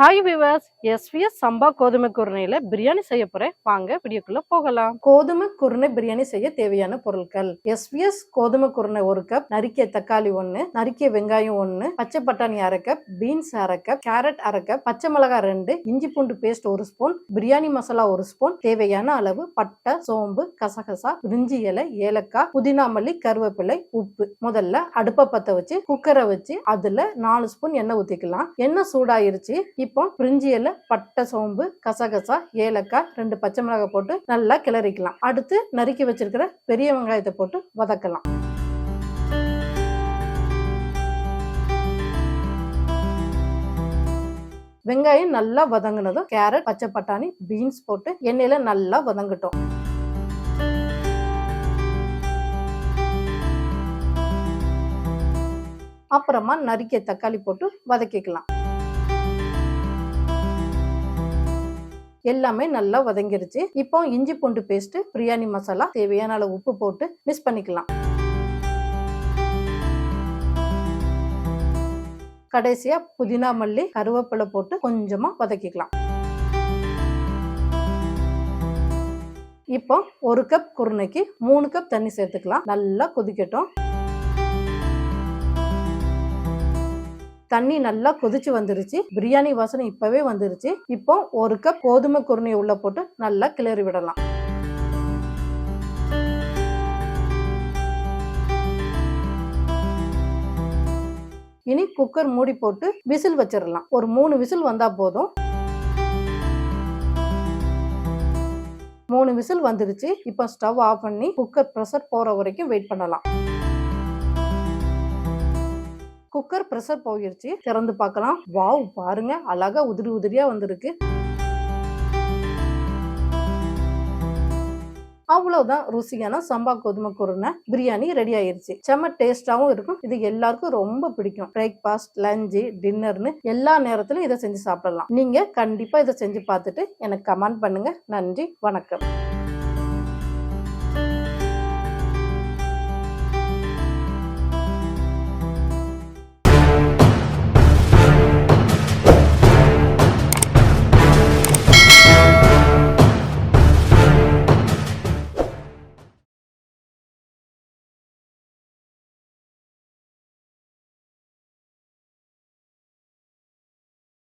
Hi விவாஸ் SVS சம்பா கோதுமை குருணையில பிரியாணி செய்ய போறேன். வாங்க வீடியோக்குள்ள போகலாம். கோதுமை குருணை பிரியாணி செய்ய தேவையான பொருட்கள். எஸ்விஎஸ் கோதுமை குருணை ஒரு கப் நறுக்கிய தக்காளி ஒண்ணு நறுக்கிய வெங்காயம் ஒண்ணு பச்சை பட்டாணி அரை கப் பீன்ஸ் அரை கப் கேரட் அரை கப் பச்சை மிளகாய் ரெண்டு இஞ்சி பூண்டு பேஸ்ட் ஒரு ஸ்பூன் பிரியாணி மசாலா ஒரு ஸ்பூன் தேவையான அளவு பட்டை சோம்பு கசகசா பிரிஞ்சி இலை ஏலக்காய் புதினா மல்லி கருவேப்பிலை உப்பு. முதல்ல அடுப்பை பத்த வச்சு குக்கரை வச்சு அதுல நாலு ஸ்பூன் எண்ணெய் ஊத்திக்கலாம். எண்ணெய் சூடாயிருச்சு இப்போ பிரிஞ்சி இலை பட்டை சோம்பு கசகசா ஏலக்காய் ரெண்டு பச்சை மிளகாய் போட்டு நல்லா கிளறிக்கலாம். அடுத்து நறுக்கி வச்சிருக்கிற பெரிய வெங்காயத்தை போட்டு வதக்கலாம். வெங்காயம் நல்லா வதங்கினதும் கேரட் பச்சை பட்டாணி பீன்ஸ் போட்டு எண்ணெயில நல்லா வதங்கட்டும். அப்புறமா நறுக்கிய தக்காளி போட்டு வதக்கிக்கலாம். எல்லாமே நல்லா வதங்கிருச்சு. இப்போ இஞ்சி பூண்டு பேஸ்ட் பிரியாணி மசாலா தேவையான அளவு உப்பு போட்டு மிக்ஸ் பண்ணிக்கலாம். கடைசியா புதினா மல்லி கருவேப்பிலை போட்டு கொஞ்சமா வதக்கிக்கலாம். இப்போ ஒரு கப் குருணைக்கு மூணு கப் தண்ணி சேர்த்துக்கலாம். நல்லா கொதிக்கட்டும். தண்ணி நல்லா கொதிச்சு வந்துருச்சு. பிரியாணி வாசனை இப்பவே வந்துருச்சு. இப்போ ஒரு கப் கோதுமை குருணையை உள்ள போட்டு நல்லா கிளறி விடலாம். இனி குக்கர் மூடி போட்டு விசில் வச்சிடலாம் ஒரு மூணு விசில் வந்தா போதும். மூணு விசில் வந்துருச்சு. இப்போ ஸ்டவ் ஆஃப் பண்ணி குக்கர் ப்ரெஷர் போற வரைக்கும் வெயிட் பண்ணலாம். குக்கர் ப்ரெஷர் போயிருச்சு. திறந்து பார்க்கலாம். வாவ் பாருங்க. அழகா உதிரி உதிரியா வந்திருக்கு. அவ்வளவுதான் ருசியான சம்பா கோதுமை குருணை. பிரியாணி ரெடி ஆயிருச்சு. செம்ம டேஸ்டாவும் இருக்கும். இது எல்லாருக்கும் ரொம்ப பிடிக்கும். பிரேக்ஃபாஸ்ட் லஞ்சு டின்னர்னு எல்லா நேரத்திலும் இதை செஞ்சு சாப்பிடலாம். நீங்க கண்டிப்பா இதை செஞ்சு பார்த்துட்டு எனக்கு கமெண்ட் பண்ணுங்க. நன்றி. வணக்கம்.